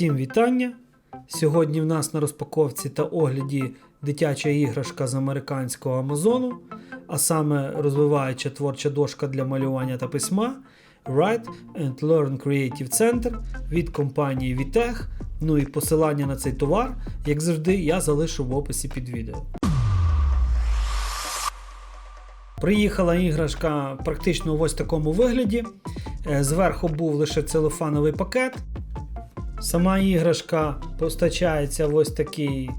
Усім вітання! Сьогодні в нас на розпаковці та огляді дитяча іграшка з американського Амазону, а саме розвиваюча творча дошка для малювання та письма Write and Learn Creative Center від компанії Vitech. Ну і посилання на цей товар, як завжди, я залишу в описі під відео. Приїхала іграшка практично в ось такому вигляді. Е, Зверху був лише целофановий пакет. Сама іграшка постачається в ось такій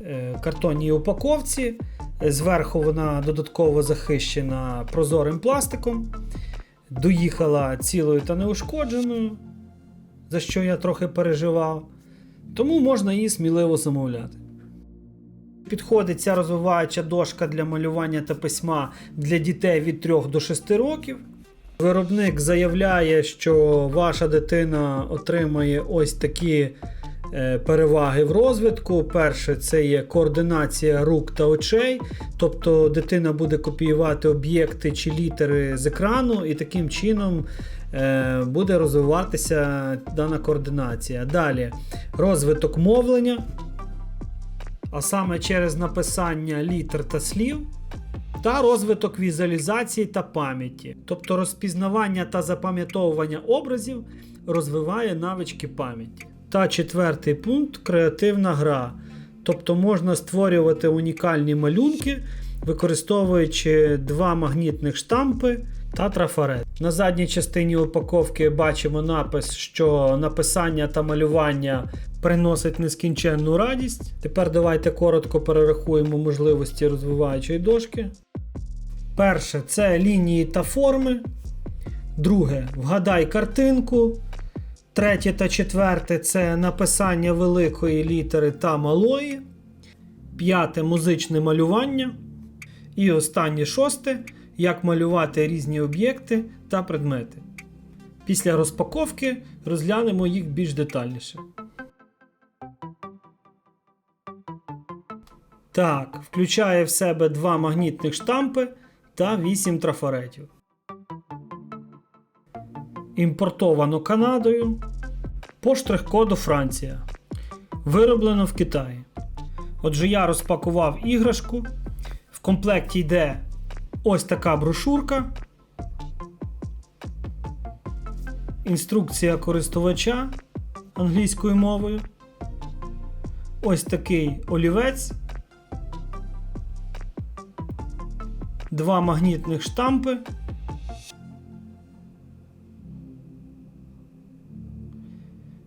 е, картонній упаковці. Зверху вона додатково захищена прозорим пластиком. Доїхала цілою та неушкодженою, за що я трохи переживав. Тому можна її сміливо замовляти. Підходить ця розвиваюча дошка для малювання та письма для дітей від 3 до 6 років. Виробник заявляє, що ваша дитина отримає ось такі е, переваги в розвитку. Перше, це є координація рук та очей, тобто дитина буде копіювати об'єкти чи літери з екрану, і таким чином е, буде розвиватися дана координація. Далі розвиток мовлення, а саме через написання літер та слів та розвиток візуалізації та пам'яті, тобто розпізнавання та запам'ятовування образів розвиває навички пам'яті. Та четвертий пункт креативна гра. Тобто можна створювати унікальні малюнки, використовуючи два магнітних штампи та трафарет. На задній частині упаковки бачимо напис, що написання та малювання приносить нескінченну радість. Тепер давайте коротко перерахуємо можливості розвиваючої дошки. Перше це лінії та форми. Друге вгадай картинку. Третє та четверте це написання великої літери та малої. П'яте музичне малювання. І останнє шосте як малювати різні об'єкти та предмети. Після розпаковки розглянемо їх більш детальніше. Так, включає в себе два магнітних штампи та 8 трафаретів. Імпортовано Канадою. По штрих-коду Франція. Вироблено в Китаї. Отже, я розпакував іграшку. В комплекті йде ось така брошурка. Інструкція користувача англійською мовою. Ось такий олівець. Два магнітних штампи.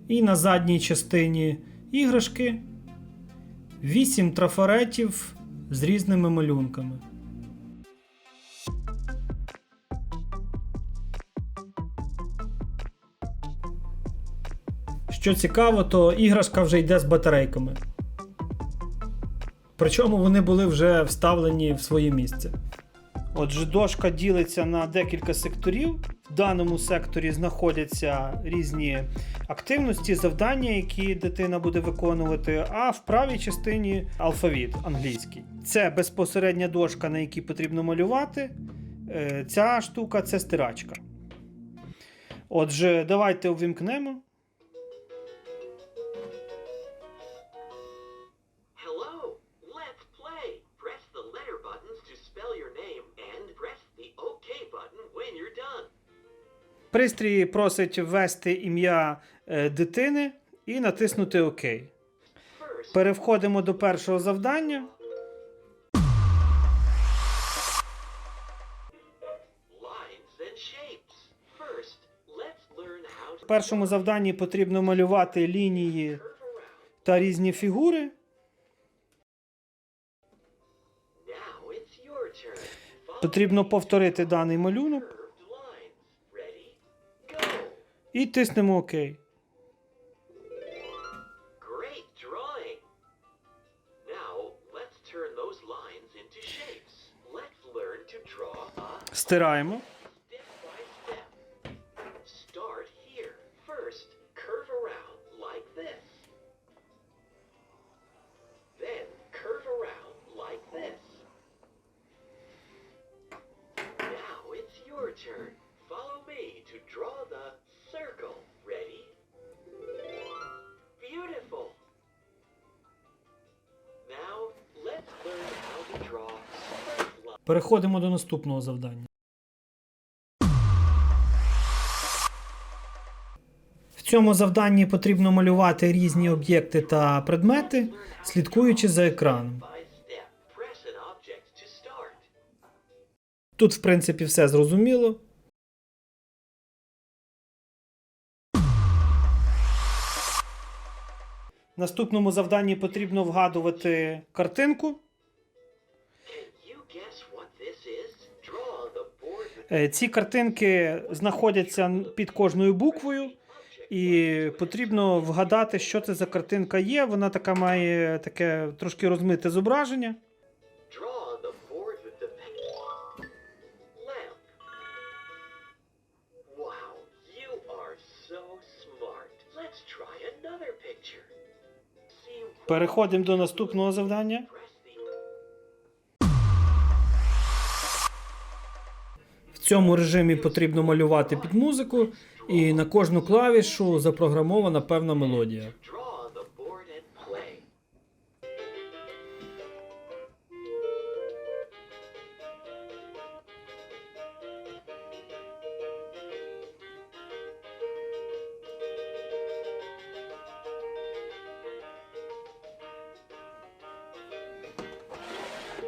І на задній частині іграшки 8 трафаретів з різними малюнками. Що цікаво, то іграшка вже йде з батарейками. Причому вони були вже вставлені в своє місце. Отже, дошка ділиться на декілька секторів. В даному секторі знаходяться різні активності, завдання, які дитина буде виконувати. А в правій частині алфавіт англійський. Це безпосередня дошка, на якій потрібно малювати. Е, Ця штука це стирачка. Отже, давайте увімкнемо. Пристрій просить ввести ім'я е, дитини і натиснути ОК. First, Переходимо до першого завдання. В першому завданні потрібно малювати лінії та різні фігури. Потрібно повторити даний малюнок і тиснемо ОК. Great drawing. Now, let's turn those lines into shapes. Let's learn to draw a circle. Ready? Beautiful. Now, let's learn how to draw. Переходимо до наступного завдання. В цьому завданні потрібно малювати різні об'єкти та предмети, слідкуючи за екраном. Тут, в принципі, все зрозуміло. Наступному завданні потрібно вгадувати картинку. Е, Ці картинки знаходяться під кожною буквою, і потрібно вгадати, що це за картинка є. Вона така має таке трошки розмите зображення. Переходимо до наступного завдання. В цьому режимі потрібно малювати під музику, і на кожну клавішу запрограмована певна мелодія.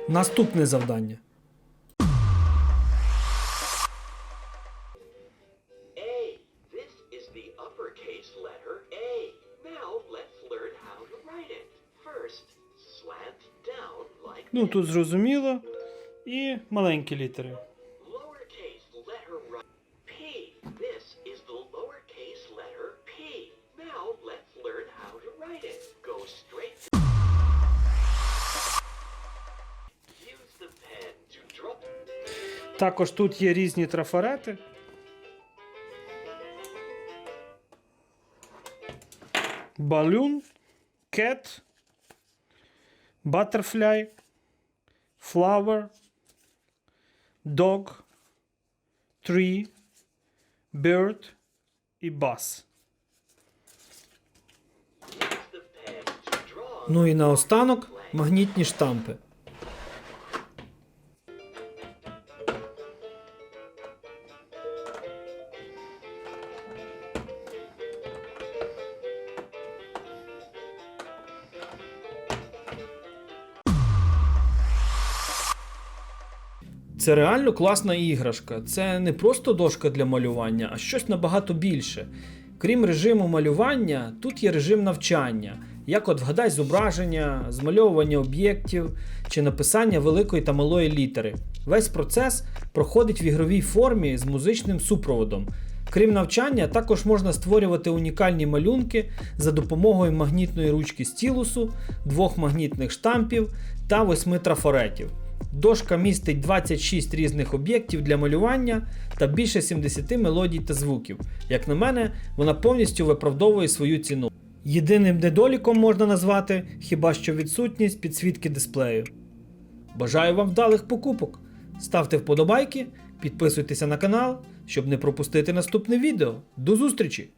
Down завдання. Ну тут зрозуміло. І маленькі літери. Також тут є різні трафарети. Балюн, кет, butterfly, flower, dog, tree, bird і draw. Ну і наостанок магнітні штампи. Це реально класна іграшка. Це не просто дошка для малювання, а щось набагато більше. Крім режиму малювання, тут є режим навчання, як от вгадай зображення, змальовування об'єктів чи написання великої та малої літери. Весь процес проходить в ігровій формі з музичним супроводом. Крім навчання, також можна створювати унікальні малюнки за допомогою магнітної ручки стілусу, двох магнітних штампів та восьми трафаретів. Дошка містить 26 різних об'єктів для малювання та більше 70 мелодій та звуків. Як на мене, вона повністю виправдовує свою ціну. Єдиним недоліком можна назвати хіба що відсутність підсвітки дисплею. Бажаю вам вдалих покупок! Ставте вподобайки, підписуйтеся на канал, щоб не пропустити наступне відео. До зустрічі!